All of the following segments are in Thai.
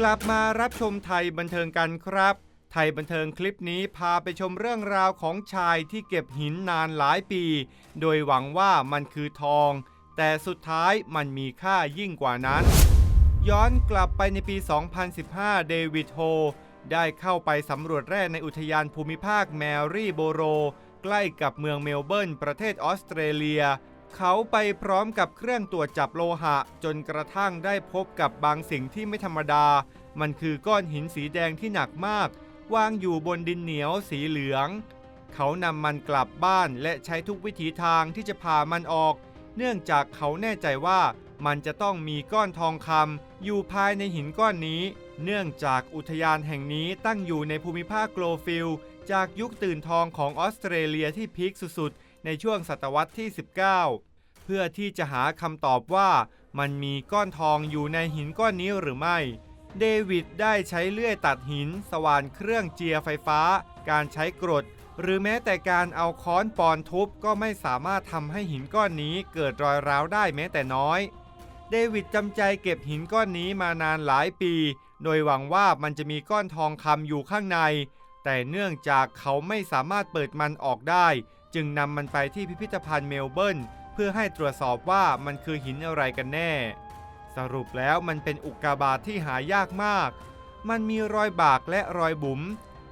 กลับมารับชมไทยบันเทิงกันครับ ไทยบันเทิงคลิปนี้พาไปชมเรื่องราวของชายที่เก็บหินนานหลายปี โดยหวังว่ามันคือทอง แต่สุดท้ายมันมีค่ายิ่งกว่านั้น ย้อนกลับไปในปี 2015 เดวิดโฮ ได้เข้าไปสำรวจแร่ในอุทยานภูมิภาคแมรี่โบโร ใกล้กับเมืองเมลเบิร์นประเทศออสเตรเลีย เขาไปพร้อมกับเครื่องตรวจจับโลหะ จนกระทั่งได้พบกับบางสิ่งที่ไม่ธรรมดา มันคือก้อนหินสีแดงที่หนักมาก วางอยู่บนดินเหนียวสีเหลือง เขานำมันกลับบ้านและใช้ทุกวิถีทางที่จะพามันออก เนื่องจากเขาแน่ใจว่ามันจะต้องมีก้อนทองคำอยู่ภายในหินก้อนนี้ เนื่องจากอุทยานแห่งนี้ตั้งอยู่ในภูมิภาคโกลฟิล จากยุคตื่นทองของออสเตรเลียที่พีคสุดๆ ในช่วงศตวรรษที่ 19 เพื่อที่จะหาคำตอบว่ามันมีก้อนทองอยู่ในหินก้อนนี้หรือไม่ เดวิดได้ใช้เลื่อยตัดหิน สว่านเครื่องเจียไฟฟ้า การใช้กรด หรือแม้แต่การเอาค้อนปอนทุบก็ไม่สามารถทำให้หินก้อนนี้เกิดรอยร้าวได้แม้แต่น้อยเดวิดจำใจเก็บหินก้อนนี้มานานหลายปี โดยหวังว่ามันจะมีก้อนทองคำอยู่ข้างใน แต่เนื่องจากเขาไม่สามารถเปิดมันออกได้ จึงนำมันไปที่พิพิธภัณฑ์เมลเบิร์นเพื่อให้ตรวจสอบว่ามันคือหินอะไรกันแน่ สรุปแล้วมันเป็นอุกกาบาตที่หายากมาก มันมีรอยบากและรอยบุ๋ม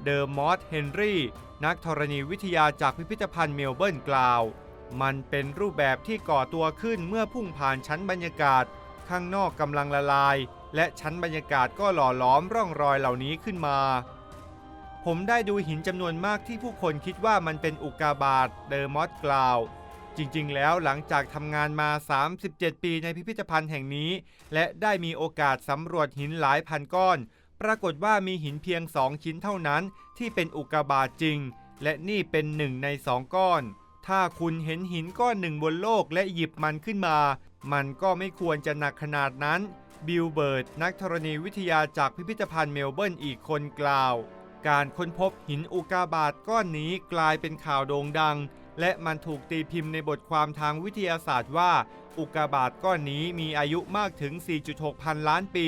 เดอร์มอสเฮนรี่ นักธรณีวิทยาจากพิพิธภัณฑ์เมลเบิร์นกล่าว มันเป็นรูปแบบที่ก่อตัวขึ้นเมื่อพุ่งผ่านชั้นบรรยากาศ ข้างนอกกำลังละลาย และชั้นบรรยากาศก็หล่อหลอมร่องรอยเหล่านี้ขึ้นมา ผมได้ดูหินจำนวนมากที่ผู้คนคิดว่ามันเป็นอุกกาบาตเดอร์มอสกล่าว จริงๆ แล้วหลังจากทำงานมา 37 ปีในพิพิธภัณฑ์แห่งนี้ และได้มีโอกาสสำรวจหินหลายพันก้อน ปรากฏว่ามีหินเพียง 2 ชิ้นเท่านั้น ที่เป็นอุกกาบาตจริง และนี่เป็นหนึ่งในสองก้อน ถ้าคุณเห็นหินก้อนหนึ่งบนโลกและหยิบมันขึ้นมา มันก็ไม่ควรจะหนักขนาดนั้นบิลเบิร์ตนักธรณีวิทยาจากพิพิธภัณฑ์เมลเบิร์นอีกคนกล่าว การค้นพบหินอุกาบาตก้อนนี้กลายเป็นข่าวโด่งดัง และมันถูกตีพิมพ์ในบทความทางวิทยาศาสตร์ว่า อุกกาบาตก้อนนี้มีอายุมากถึง 4.6 พันล้านปี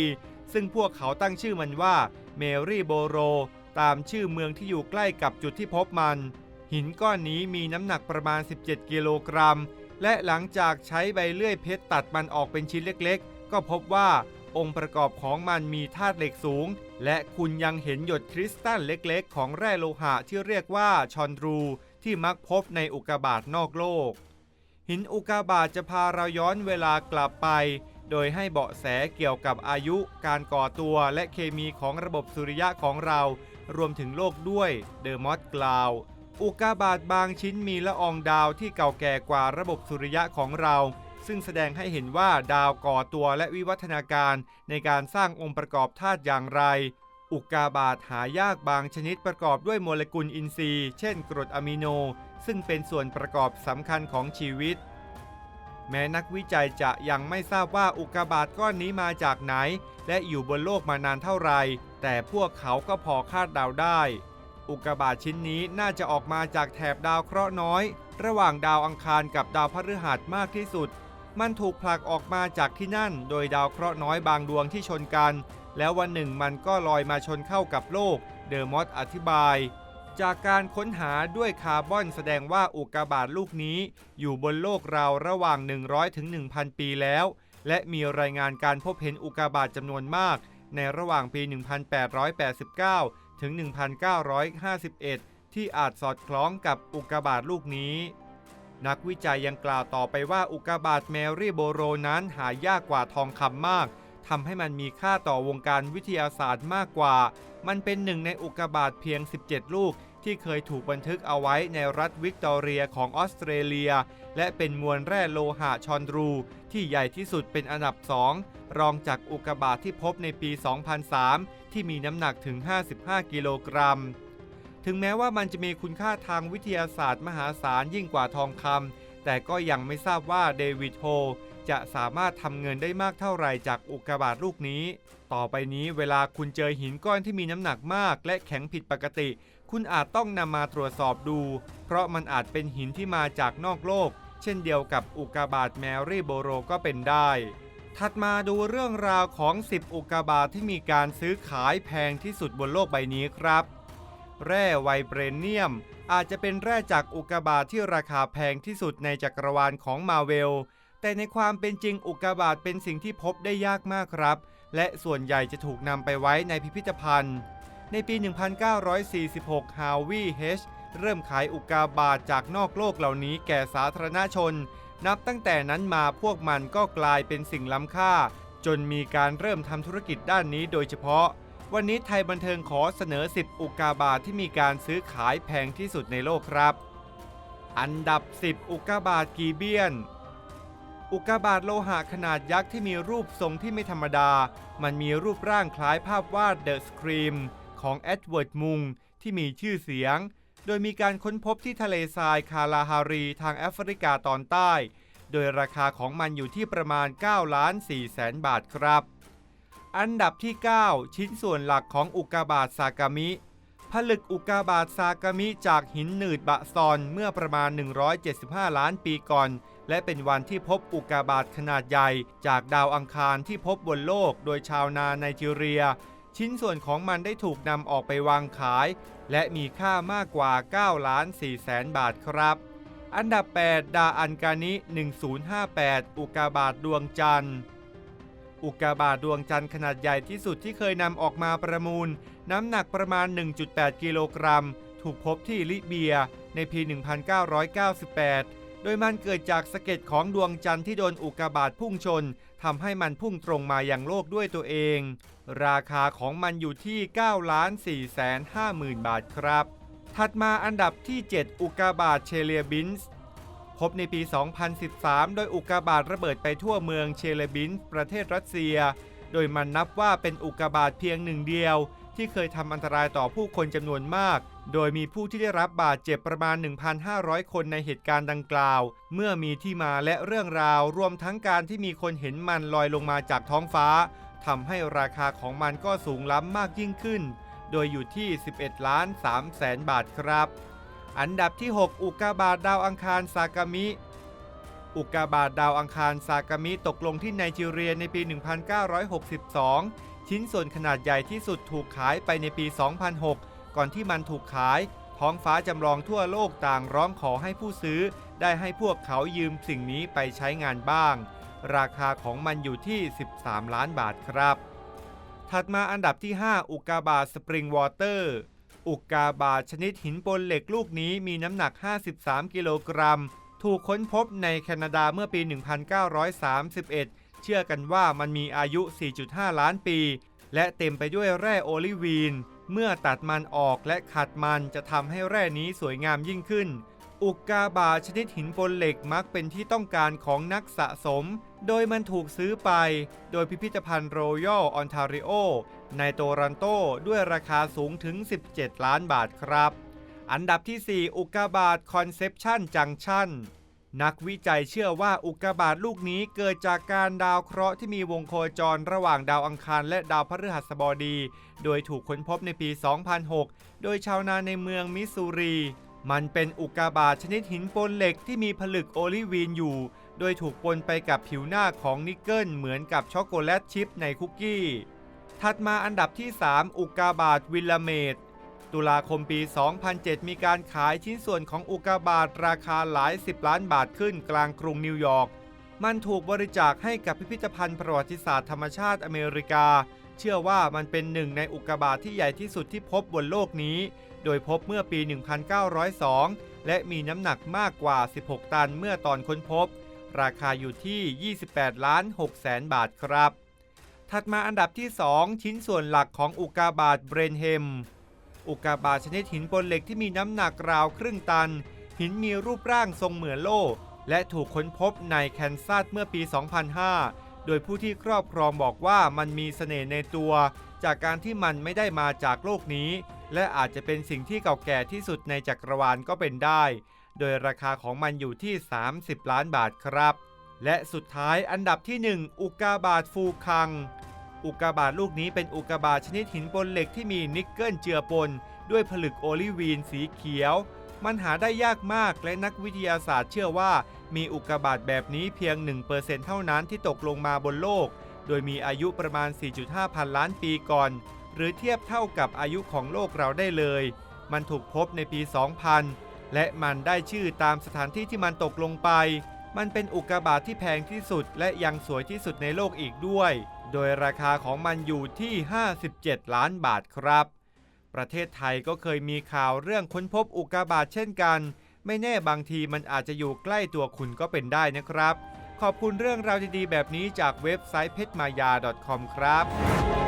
ซึ่งพวกเขาตั้งชื่อมันว่าเมรี่โบโร ตามชื่อเมืองที่อยู่ใกล้กับจุดที่พบมัน หินก้อนนี้มีน้ำหนักประมาณ 17 กิโลกรัม และหลังจากใช้ใบเลื่อยเพชรตัดมันออกเป็นชิ้นเล็กๆ ก็พบว่า องค์ประกอบของมันมีธาตุเหล็กสูง และคุณยังเห็นหยดคริสตัลเล็กๆ ของแร่โลหะที่เรียกว่าชอนดรูที่มักพบในอุกกาบาตนอกโลก หินอุกกาบาตจะพาเราย้อนเวลากลับไป โดยให้เบาะแสเกี่ยวกับอายุ การก่อตัวและเคมีของระบบสุริยะของเรา รวมถึงโลกด้วยเดอร์มอสกล่าวอุกกาบาตบางชิ้นมีละอองดาวที่เก่าแก่กว่าระบบสุริยะของเรา ซึ่งแสดงให้เห็นว่าดาวก่อตัวและวิวัฒนาการในการสร้างองค์ประกอบธาตุอย่างไร อุกกาบาตหายากบางชนิดประกอบด้วยโมเลกุลอินทรีย์ เช่นกรดอะมิโน ซึ่งเป็นส่วนประกอบสำคัญของชีวิต แม้นักวิจัยจะยังไม่ทราบว่าอุกกาบาตก้อนนี้มาจากไหน และอยู่บนโลกมานานเท่าไหร่แต่พวกเขาก็พอคาดเดาได้อุกกาบาตชิ้นนี้น่าจะออกมาจากแถบดาวเคราะห์น้อย ระหว่างดาวอังคารกับดาวพฤหัสมากที่สุด มันถูกผลักออกมาจากที่นั่น โดยดาวเคราะห์น้อยบางดวงที่ชนกัน แล้ววันหนึ่งมันก็ลอยมาชนเข้ากับโลก เดอร์มอสอธิบาย จากการค้นหาด้วยคาร์บอนแสดงว่าอุกกาบาตลูกนี้ อยู่บนโลกเราระหว่าง 100ถึง1,000 ปีแล้ว และมีรายงานการพบเห็นอุกกาบาตจำนวนมาก ในระหว่างปี 1889 ถึง 1951 ที่อาจสอดคล้องกับอุกกาบาตลูกนี้ นักวิจัยยังกล่าวต่อไปว่าอุกกาบาตแมรี่โบโรนั้นหายากกว่าทองคำมากทำให้มันมีค่าต่อวงการวิทยาศาสตร์มากกว่า มันเป็นหนึ่งในอุกกาบาตเพียง 17 ลูก ที่เคยถูกบันทึกเอาไว้ในรัฐวิกตอเรียของออสเตรเลีย และเป็นมวลแร่โลหะชอนดรู ที่ใหญ่ที่สุดเป็นอันดับสองรองจากอุกกาบาตที่พบในปี 2003 ที่มีน้ำหนักถึง 55 กิโลกรัม ถึงแม้ว่ามันจะมีคุณค่าทางวิทยาศาสตร์มหาศาลยิ่งกว่าทองคำแต่ก็ยังไม่ทราบว่าเดวิดโฮจะสามารถทำเงินได้มากเท่าไหร่จากอุกกาบาตลูกนี้ ต่อไปนี้เวลาคุณเจอหินก้อนที่มีน้ำหนักมาก และแข็งผิดปกติ คุณอาจต้องนำมาตรวจสอบดู เพราะมันอาจเป็นหินที่มาจากนอกโลก เช่นเดียวกับอุกกาบาตแมรี่โบโรก็เป็นได้ ถัดมาดูเรื่องราวของ 10 อุกกาบาตที่มีการซื้อขายแพงที่สุดบนโลกใบนี้ครับ แร่ไวเบรเนียม อาจจะเป็นแร่จากอุกกาบาตที่ราคาแพงที่สุดในจักรวาลของมาเวล แต่ในความเป็นจริงอุกกาบาตเป็นสิ่งที่พบได้ยากมากครับ และส่วนใหญ่จะถูกนำไปไว้ในพิพิธภัณฑ์ ในปี 1946 ฮาวีเฮชเริ่มขายอุกกาบาตจากนอกโลกเหล่านี้แก่สาธารณชน นับตั้งแต่นั้นมาพวกมันก็กลายเป็นสิ่งล้ำค่า จนมีการเริ่มทำธุรกิจด้านนี้โดยเฉพาะ วันนี้ไทยบันเทิงขอเสนอ 10 อุกกาบาตที่มีการซื้อขายแพงที่สุดในโลกครับ อันดับ 10 อุกกาบาตกีเบียน อุกกาบาตโลหะขนาดยักษ์ที่มีรูปทรงที่ไม่ธรรมดา มันมีรูปร่างคล้ายภาพวาดเดอะสครีมของแอดเวิร์ดมุงที่มีชื่อเสียง โดยมีการค้นพบที่ทะเลทรายคาลาฮารีทางแอฟริกาตอนใต้ โดยราคาของมันอยู่ที่ประมาณ 9 ล้าน4แสนบาทครับ อันดับที่ 9 ชิ้นส่วนหลักของอุกกาบาตซากามิ ผลึกอุกกาบาตซากามิจากหินหนืดบะซอนเมื่อประมาณ 175 ล้านปีก่อน และเป็นวันที่พบอุกกาบาตขนาดใหญ่ จากดาวอังคารที่พบบนโลกโดยชาวนาไนจีเรีย ชิ้นส่วนของมันได้ถูกนำออกไปวางขาย และมีค่ามากกว่า 9 ล้าน4แสนบาทครับอันดับ 8 ดาอันกานิ 1058 อุกกาบาตดวงจันทร์ อุกกาบาตดวงจันทร์ขนาดใหญ่ที่สุดที่เคยนำออกมาประมูล น้ำหนักประมาณ 1.8 กิโลกรัม ถูกพบที่ลิเบียในปี 1998 โดยมันเกิดจากสะเก็ดของดวงจันทร์ที่โดนอุกกาบาตพุ่งชนทำให้มันพุ่งตรงมาอยังโลกด้วยตัวเอง ราคาของมันอยู่ที่ 9 ล้าน4แสน5หมื่นบาทครับ ถัดมาอันดับที่ 7 อุกกาบาตเชเลียบินส์ พบในปี 2013 โดยอุกกาบาตระเบิดไปทั่วเมืองเชเลบินส์ประเทศรัสเซีย โดยมันนับว่าเป็นอุกกาบาตเพียงหนึ่งเดียว ที่เคยทำอันตรายต่อผู้คนจำนวนมาก โดยมีผู้ที่ได้รับบาดเจ็บประมาณ 1,500 คนในเหตุการณ์ดังกล่าว เมื่อมีที่มาและเรื่องราวรวมทั้งการที่มีคนเห็นมันลอยลงมาจากท้องฟ้าทำให้ราคาของมันก็สูงล้ำมากยิ่งขึ้น โดยอยู่ที่ 11 ล้าน3แสนบาทครับ อันดับที่ 6 อุกกาบาตดาวอังคารซากามิ อุกกาบาตดาวอังคารซากามิตกลงที่ไนจีเรียในปี 1962 ชิ้นส่วนขนาดใหญ่ที่สุดถูกขายไปในปี 2006 ก่อนที่มันถูกขาย ท้องฟ้าจำลองทั่วโลกต่างร้องขอให้ผู้ซื้อ ได้ให้พวกเขายืมสิ่งนี้ไปใช้งานบ้าง ราคาของมันอยู่ที่ 13 ล้านบาทครับ ถัดมาอันดับที่ 5 อุกกาบาตสปริงวอเตอร์ อุกกาบาตชนิดหินปนเหล็กลูกนี้มีน้ำหนัก 53 กิโลกรัม ถูกค้นพบในแคนาดาเมื่อปี 1931 เชื่อกันว่ามันมีอายุ 4.5 ล้านปี และเต็มไปด้วยแร่โอลิวีน เมื่อตัดมันออกและขัดมันจะทำให้แร่นี้สวยงามยิ่งขึ้น อุกกาบาตชนิดหินปนเหล็กมักเป็นที่ต้องการของนักสะสม โดยมันถูกซื้อไป โดยพิพิธภัณฑ์โรยัลออนทาริโอในโตรันโตด้วยราคาสูงถึง 17 ล้านบาทครับ อันดับที่ 4 อุกกาบาตคอนเซปชันจังชันนักวิจัยเชื่อว่าอุกกาบาตลูกนี้เกิดจากการดาวเคราะห์ที่มีวงโคจรระหว่างดาวอังคารและดาวพฤหัสบดี โดยถูกค้นพบในปี 2006 โดยชาวนาในเมืองมิสซูรี มันเป็นอุกกาบาตชนิดหินปนเหล็กที่มีผลึกโอลิวีนอยู่ โดยถูกปนไปกับผิวหน้าของนิกเกิลเหมือนกับช็อกโกแลตชิพในคุกกี้ ถัดมาอันดับที่ 3 อุกกาบาตวิลลาเมดตุลาคมปี 2007 มีการขายชิ้นส่วนของอุกกาบาตราคาหลาย 10 ล้านบาทขึ้นกลางกรุงนิวยอร์ก มันถูกบริจาคให้กับพิพิธภัณฑ์ประวัติศาสตร์ธรรมชาติอเมริกา เชื่อว่ามันเป็นหนึ่งในอุกกาบาตที่ใหญ่ที่สุดที่พบบนโลกนี้ โดยพบเมื่อปี 1902 และมีน้ำหนักมากกว่า 16 ตันเมื่อตอนค้นพบ ราคาอยู่ที่ 28 ล้าน6แสนบาทครับ ถัดมาอันดับที่ 2 ชิ้นส่วนหลักของอุกาบาตเบรนเฮม อุกกาบาตชนิดหินปนเหล็กที่มีน้ำหนักราวครึ่งตัน หินมีรูปร่างทรงเหมือนโล่และถูกค้นพบในแคนซัสเมื่อปี 2005 โดยผู้ที่ครอบครองบอกว่ามันมีเสน่ห์ในตัว จากการที่มันไม่ได้มาจากโลกนี้ และอาจจะเป็นสิ่งที่เก่าแก่ที่สุดในจักรวาลก็เป็นได้ โดยราคาของมันอยู่ที่ 30 ล้านบาทครับ และสุดท้ายอันดับที่ 1 อุกกาบาตฟูคัง อุกกาบาตลูกนี้เป็นอุกกาบาตชนิดหินปนเหล็กที่มีนิกเกิลเจือปน ด้วยผลึกโอลิวีนสีเขียว มันหาได้ยากมากและนักวิทยาศาสตร์เชื่อว่า มีอุกกาบาตแบบนี้เพียง 1%เท่านั้นที่ตกลงมาบนโลก โดยมีอายุประมาณ 4.5 พันล้านปีก่อน หรือเทียบเท่ากับอายุของโลกเราได้เลย มันถูกพบในปี 2000 และมันได้ชื่อตามสถานที่ที่มันตกลงไป มันเป็นอุกกาบาตที่แพงที่สุด และยังสวยที่สุดในโลกอีกด้วย โดยราคาของมันอยู่ที่ 57 ล้านบาทครับ ประเทศไทยก็เคยมีข่าวเรื่องค้นพบอุกกาบาตเช่นกัน ไม่แน่บางทีมันอาจจะอยู่ใกล้ตัวคุณก็เป็นได้นะครับขอบคุณเรื่องราวดีๆ แบบนี้จากเว็บไซต์เพชรมายา .com ครับ